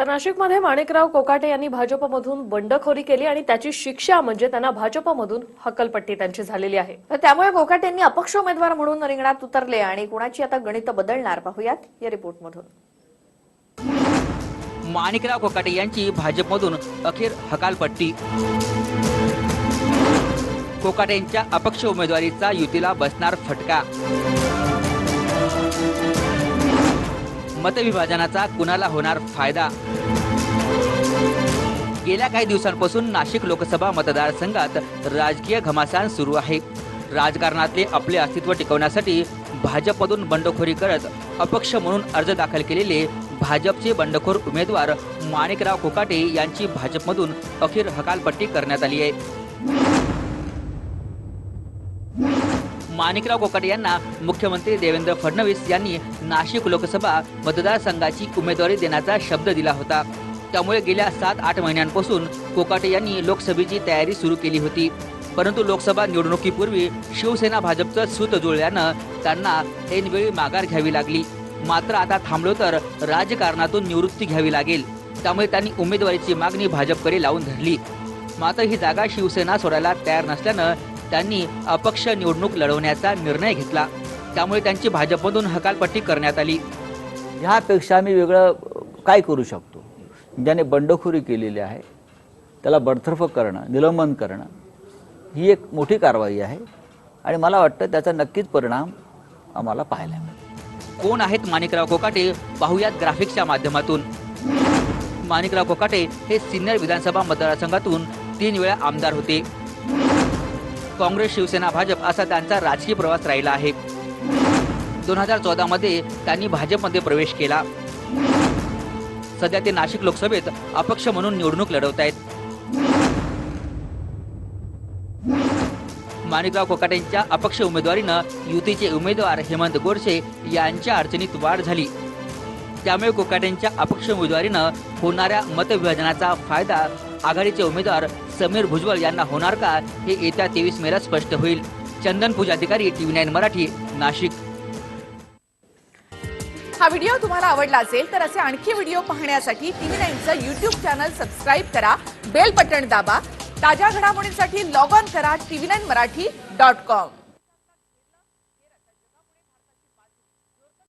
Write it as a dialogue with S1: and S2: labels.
S1: तर नाशिकमध्ये माणिकराव कोकाटे यांनी भाजपमधून बंडखोरी केली आणि त्याची शिक्षा म्हणजे त्यांना भाजपमधून हकलपट्टी त्यांची झालेली आहे.
S2: तर त्यामुळे कोकाटे यांनी अपक्ष उमेदवार म्हणून रिंगणात उतरले आणि कुणाची आता गणित बदलणार पाहूयात या रिपोर्टमधून.
S3: माणिकराव कोकाटे यांची भाजपमधून अखेर हकालपट्टी. कोकाटेंच्या अपक्ष उमेदवारीचा युतीला बसणार फटका. मतविभाजनाचा कुणाला होणार फायदा? गेल्या काही दिवसांपासून नाशिक लोकसभा मतदारसंघात राजकीय घमासान सुरू आहे. राजकारणातले आपले अस्तित्व टिकवण्यासाठी भाजपमधून बंडखोरी करत अपक्ष म्हणून अर्ज दाखल केलेले भाजपचे बंडखोर उमेदवार माणिकराव कोकाटे यांची भाजपमधून अखेर हकालपट्टी करण्यात आली आहे. माणिकराव कोकाटे यांना मुख्यमंत्री देवेंद्र फडणवीस यांनी नाशिक लोकसभा मतदारसंघाची उमेदवारी देण्याचा शब्द दिला होता. त्यामुळे गेल्या सात आठ महिन्यांपासून कोकाटे यांनी लोकसभेची तयारी सुरू केली होती. परंतु लोकसभा निवडणुकीपूर्वी शिवसेना भाजपचं सूत जुळल्यानं त्यांना ऐनवेळी माघार घ्यावी लागली. मात्र आता थांबलो तर राजकारणातून निवृत्ती घ्यावी लागेल. त्यामुळे त्यांनी उमेदवारीची मागणी भाजपकडे लावून धरली. मात्र ही जागा शिवसेना सोडायला तयार नसल्यानं त्यांनी अपक्ष निवडणूक लढवण्याचा निर्णय घेतला. त्यामुळे त्यांची भाजपमधून हकालपट्टी करण्यात आली.
S4: ह्यापेक्षा आम्ही वेगळं काय करू शकतो? ज्याने बंडखोरी केलेली आहे त्याला बडतर्फ करणं निलंबन करणं ही एक मोठी कारवाई आहे. आणि मला वाटतं त्याचा नक्कीच परिणाम आम्हाला पाहायला मिळेल.
S3: कोण आहेत माणिकराव कोकाटे? पाहुयात ग्राफिक्सच्या माध्यमातून. माणिकराव कोकाटे हे सिन्नर विधानसभा मतदारसंघातून तीन वेळा आमदार होते. काँग्रेस शिवसेना भाजप असा त्यांचा राजकीय प्रवास राहिला आहे. दोन हजार चौदा मध्ये त्यांनी भाजपमध्ये प्रवेश केला. सध्या ते नाशिक लोकसभेत अपक्ष म्हणून निवडणूक लढवत आहेत. माणिकराव कोकाटेंच्या अपक्ष उमेदवारीनं युतीचे उमेदवार हेमंत गोडसे यांच्या अडचणीत वाढ झाली. त्यामुळे कोकाटेंच्या अपक्ष उमेदवारीनं होणाऱ्या मतविभाजनाचा फायदा आघाडीचे उमेदवार समीर भुजबळ यांना होणार का हे येत्या तेवीस मेला स्पष्ट होईल. Chandan Pujadhikari TV nine Marathi Nashik.
S5: हा व्हिडिओ तुम्हाला आवडला असेल तर असे आणखी व्हिडिओ पाहण्यासाठी टीव्ही नाईनचं युट्यूब चॅनल सबस्क्राईब करा बेल बटन दाबा ताज्या घडामोडींसाठी लॉग ऑन करा TV nine Marathi dot com.